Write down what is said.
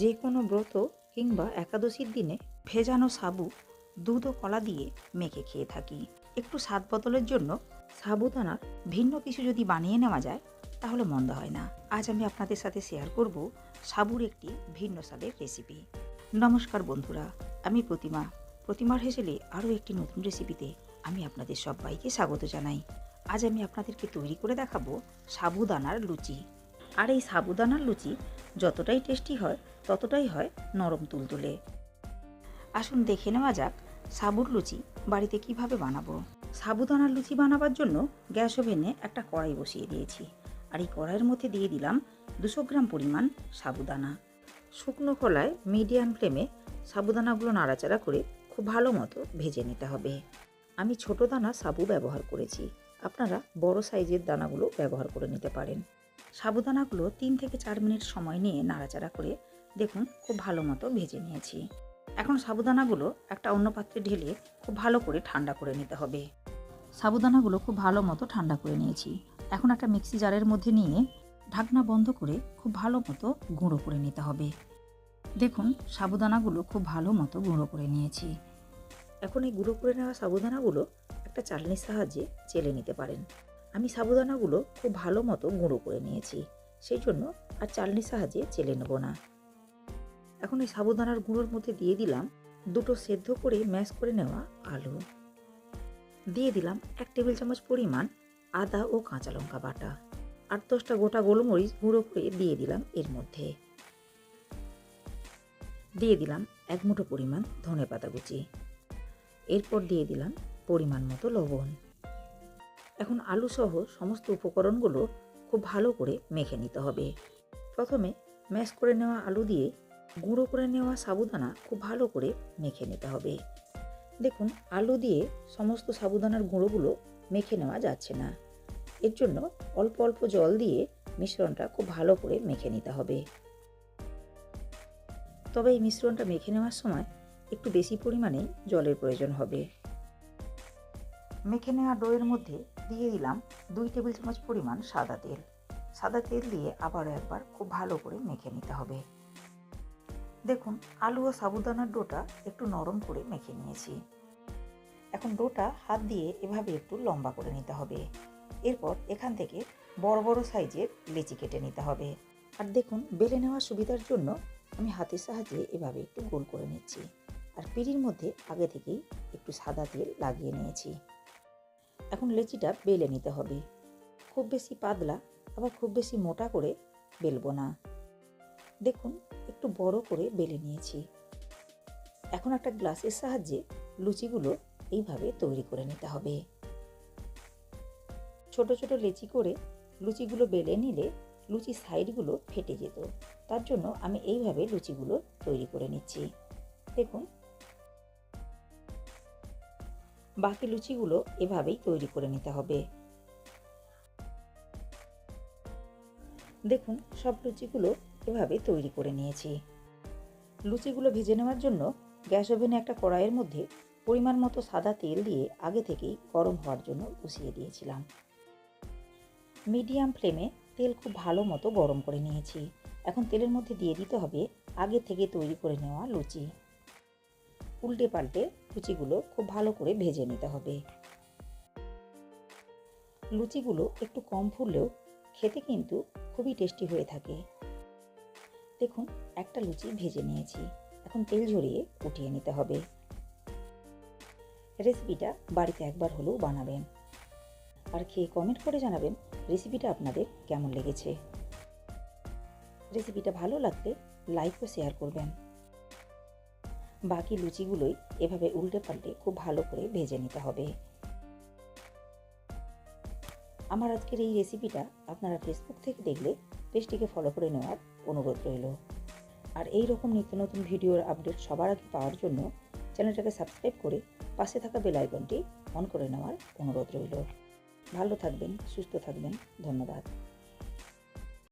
যে কোনো ব্রত কিংবা একাদশীর দিনে ভেজানো সাবু, দুধ ও কলা দিয়ে মেখে খেয়ে থাকি। একটু স্বাদ বদলের জন্য সাবুদানার ভিন্ন কিছু যদি বানিয়ে নেওয়া যায়, তাহলে মন্দ হয় না। আজ আমি আপনাদের সাথে শেয়ার করব সাবুর একটি ভিন্ন স্বাদের রেসিপি নমস্কার বন্ধুরা, আমি প্রতিমা। প্রতিমার হেসেলে আরও একটি নতুন রেসিপিতে আমি আপনাদের সবাইকে স্বাগত জানাই। আজ আমি আপনাদেরকে তৈরি করে দেখাবো সাবুদানার লুচি। আর এই সাবুদানার লুচি যতটাই টেস্টি হয়, ততটাই হয় নরম তুলতুলে। আসুন দেখে নেওয়া যাক সাবুর লুচি বাড়িতে কীভাবে বানাবো। সাবুদানার লুচি বানাবার জন্য গ্যাস ওভেনে একটা কড়াই বসিয়ে দিয়েছি। আর এই কড়াইয়ের মধ্যে দিয়ে দিলাম দুশো গ্রাম পরিমাণ সাবুদানা। শুকনো কলায় মিডিয়াম ফ্লেমে সাবুদানাগুলো নাড়াচাড়া করে খুব ভালো মতো ভেজে নিতে হবে। আমি ছোট দানা সাবু ব্যবহার করেছি। আপনারা বড় সাইজের দানাগুলো ব্যবহার করে নিতে পারেন। সাবুদানাগুলো তিন থেকে চার মিনিট সময় নিয়ে নাড়াচাড়া করে দেখুন খুব ভালো মতো ভেজে নিয়েছি। এখন সাবুদানাগুলো একটা অন্য পাত্রে ঢেলে খুব ভালো করে ঠান্ডা করে নিতে হবে। সাবুদানাগুলো খুব ভালো মতো ঠান্ডা করে নিয়েছি। এখন একটা মিক্সি জারের মধ্যে নিয়ে ঢাকনা বন্ধ করে খুব ভালো মতো গুঁড়ো করে নিতে হবে। দেখুন সাবুদানাগুলো খুব ভালো মতো গুঁড়ো করে নিয়েছি। এখন এই গুঁড়ো করে নেওয়া সাবুদানাগুলো একটা চালনির সাহায্যে চেলে নিতে পারেন। আমি সাবুদানাগুলো খুব ভালো মতো গুঁড়ো করে নিয়েছি। সেই জন্য আর চালনির সাহায্যে চেলে নেব না। এখন এই সাবুদানার গুঁড়োর মধ্যে দিয়ে দিলাম দুটো সেদ্ধ করে ম্যাশ করে নেওয়া আলু। দিয়ে দিলাম এক টেবিল চামচ পরিমাণ আদা ও কাঁচা লঙ্কা বাটা আট দশটা গোটা গোলমরিচ গুঁড়ো করে দিয়ে দিলাম এর মধ্যে। দিয়ে দিলাম এক মুঠো পরিমাণ ধনে পাতা কুচি এরপর দিয়ে দিলাম পরিমাণ মতো লবণ। এখন আলু সহ সমস্ত উপকরণগুলো খুব ভালো করে মেখে নিতে হবে। প্রথমে ম্যাশ করে নেওয়া আলু দিয়ে গুঁড়ো করে নেওয়া সাবুদানা খুব ভালো করে মেখে নিতে হবে। দেখুন, আলু দিয়ে সমস্ত সাবুদানার গুঁড়োগুলো মেখে নেওয়া যাচ্ছে না। এর জন্য অল্প অল্প জল দিয়ে মিশ্রণটা খুব ভালো করে মেখে নিতে হবে। তবে এই মিশ্রণটা মেখে নেওয়ার সময় একটু বেশি পরিমাণে জলের প্রয়োজন হবে। মেখে নেওয়া ডোয়ের মধ্যে দিয়ে দিলাম দুই টেবিল চামচ পরিমাণ সাদা তেল। সাদা তেল দিয়ে আবারও একবার খুব ভালো করে মেখে নিতে হবে। দেখুন, আলু ও সাবুদানার ডোটা একটু নরম করে মেখে নিয়েছি। এখন ডোটা হাত দিয়ে এভাবে একটু লম্বা করে নিতে হবে। এরপর এখান থেকে বড় বড় সাইজের লেচি কেটে নিতে হবে। আর দেখুন, বেলে নেওয়ার সুবিধার জন্য আমি হাতের সাহায্যে এভাবে একটু গোল করে নিচ্ছি। আর পিড়ির মধ্যে আগে থেকেই একটু সাদা তেল লাগিয়ে নিয়েছি। এখন লেচিটা বেলে নিতে হবে। খুব বেশি পাতলা, আবার খুব বেশি মোটা করে বেলবো না। দেখুন, একটু বড় করে বেলে নিয়েছি। এখন একটা গ্লাসের সাহায্যে লুচিগুলো এইভাবে তৈরি করে নিতে হবে। ছোট ছোট লেচি করে লুচিগুলো বেলে নিলে লুচি সাইডগুলো ফেটে যেত। তার জন্য আমি এইভাবে লুচিগুলো তৈরি করে নিচ্ছি। দেখুন বাকি লুচিগুলো এভাবেই তৈরি করে নিতে হবে। দেখুন, সব লুচিগুলো এভাবে তৈরি করে নিয়েছি। লুচিগুলো ভেজে নেওয়ার জন্য গ্যাস ওভেনে একটা কড়াইয়ের মধ্যে পরিমাণ মতো সাদা তেল দিয়ে আগে থেকেই গরম হওয়ার জন্য বসিয়ে দিয়েছিলাম। মিডিয়াম ফ্লেমে তেল খুব ভালো মতো গরম করে নিয়েছি। এখন তেলের মধ্যে দিয়ে দিতে হবে আগে থেকে তৈরি করে নেওয়া লুচি। উল্টে পাল্টে লুচিগুলো খুব ভালো করে ভেজে নিতে হবে। লুচিগুলো একটু কম ফুললেও খেতে কিন্তু খুবই টেস্টি হয়ে থাকে। দেখুন, একটা লুচি ভেজে নিয়েছি। এখন তেল ঝরিয়ে উঠিয়ে নিতে হবে। রেসিপিটা বাড়িতে একবার হলেও বানাবেন। আর খেয়ে কমেন্ট করে জানাবেন রেসিপিটা আপনাদের কেমন লেগেছে। রেসিপিটা ভালো লাগলে লাইক ও শেয়ার করবেন। বাকি লুচিগুলোই এভাবে উল্টে পাল্টে খুব ভালো করে ভেজে নিতে হবে। আমার আজকের এই রেসিপিটা আপনারা ফেসবুক থেকে দেখলে পেজটিকে ফলো করে নেওয়ার অনুরোধ রইল। আর এই রকম নিত্য নতুন ভিডিওর আপডেট সবার আগে পাওয়ার জন্য চ্যানেলটাকে সাবস্ক্রাইব করে পাশে থাকা বেল আইকনটি অন করে নেওয়ার অনুরোধ রইল। ভালো থাকবেন, সুস্থ থাকবেন, ধন্যবাদ।